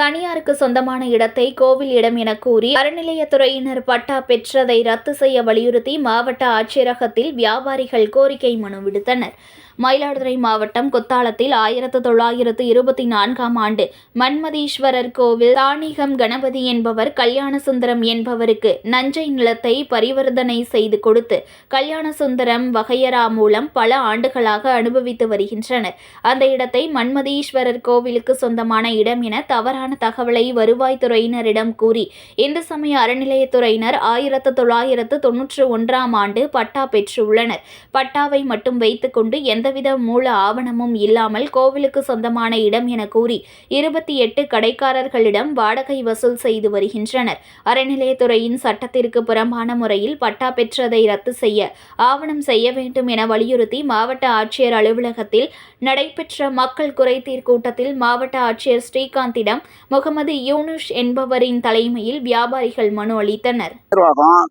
தனியாருக்கு சொந்தமான இடத்தை கோவில் இடம் என கூறி அறநிலையத்துறையினர் பட்டா பெற்றதை ரத்து செய்ய வலியுறுத்தி மாவட்ட ஆட்சியரகத்தில் வியாபாரிகள் கோரிக்கை மனு விடுத்தனர். மயிலாடுதுறை மாவட்டம் குத்தாலத்தில் ஆயிரத்து தொள்ளாயிரத்து இருபத்தி நான்காம் ஆண்டு மன்மதீஸ்வரர் கோவில் தானிகம் கணபதி என்பவர் கல்யாணசுந்தரம் என்பவருக்கு நஞ்சை நிலத்தை பரிவர்த்தனை செய்து கொடுத்து கல்யாணசுந்தரம் வகையரா மூலம் பல ஆண்டுகளாக அனுபவித்து வருகின்றனர். அந்த இடத்தை மன்மதீஸ்வரர் கோவிலுக்கு சொந்தமான இடம் என தவறான தகவலை வருவாய்த்துறையினரிடம் கூறி இந்து சமய அறநிலையத்துறையினர் ஆயிரத்து தொள்ளாயிரத்து தொன்னூற்று ஒன்றாம் ஆண்டு பட்டா பெற்றுள்ளனர். பட்டாவை மட்டும் வைத்துக்கொண்டு எந்தவித மூல ஆவணமும் இல்லாமல் கோவிலுக்கு சொந்தமான இடம் என கூறி இருபத்தி எட்டு கடைக்காரர்களிடம் வாடகை வசூல் செய்து வருகின்றனர். அறநிலையத்துறையின் சட்டத்திற்கு புறம்பான முறையில் பட்டா பெற்றதை ரத்து செய்ய ஆவணம் செய்ய வேண்டும் என வலியுறுத்தி மாவட்ட ஆட்சியர் அலுவலகத்தில் நடைபெற்ற மக்கள் குறைதீர் கூட்டத்தில் மாவட்ட ஆட்சியர் ஸ்ரீகாந்திடம் முகமது யூனுஷ் என்பவரின் தலைமையில் வியாபாரிகள் மனு அளித்தனர்.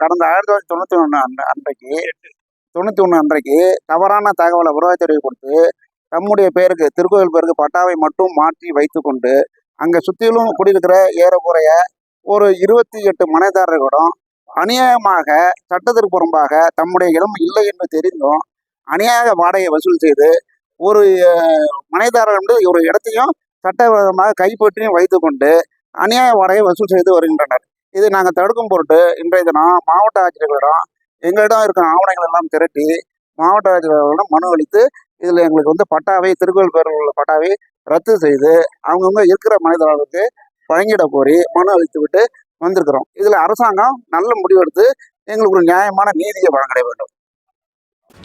கடந்த ஆயிரத்தி தொள்ளாயிரத்தி தொண்ணூத்தி ஒன்று அன்றைக்கு தொண்ணூத்தி ஒன்று அன்றைக்கு தவறான தகவலை வருவாய்த்துறை கொடுத்து தம்முடைய பேருக்கு திருக்கோவில் பேருக்கு பட்டாவை மட்டும் மாற்றி வைத்துக்கொண்டு அங்கே சுற்றிலும் குடியிருக்கிற ஏறக்குறைய ஒரு இருபத்தி எட்டு மனைதாரர்களிடம் அநியாயமாக சட்டத்திற்கு புறம்பாக தம்முடைய இடம் இல்லை என்று தெரிந்தும் அநியாய வாடகை வசூல் செய்து ஒரு மனைதாரர் ஒரு இடத்தையும் சட்டவிரோதமாக கைப்பற்றியும் வைத்துக்கொண்டு அநியாய வாடகை வசூல் செய்து வருகின்றனர். இது நாங்கள் தடுக்கும் பொருட்டு இன்றைய தினம் மாவட்ட ஆட்சியர்களிடம் எங்களிடம் இருக்கிற ஆவணங்கள் எல்லாம் திரட்டி மாவட்ட ஆட்சியர்களிடம் மனு அளித்து இதில் எங்களுக்கு வந்து பட்டாவை திருக்கோவில் பேரில் உள்ள பட்டாவை ரத்து செய்து அவங்கவுங்க இருக்கிற மனிதர்களுக்கு வழங்கிட கோரி மனு அளித்து விட்டு வந்திருக்கிறோம். இதில் அரசாங்கம் நல்ல முடிவெடுத்து எங்களுக்கு ஒரு நியாயமான நீதியை வழங்கிட வேண்டும்.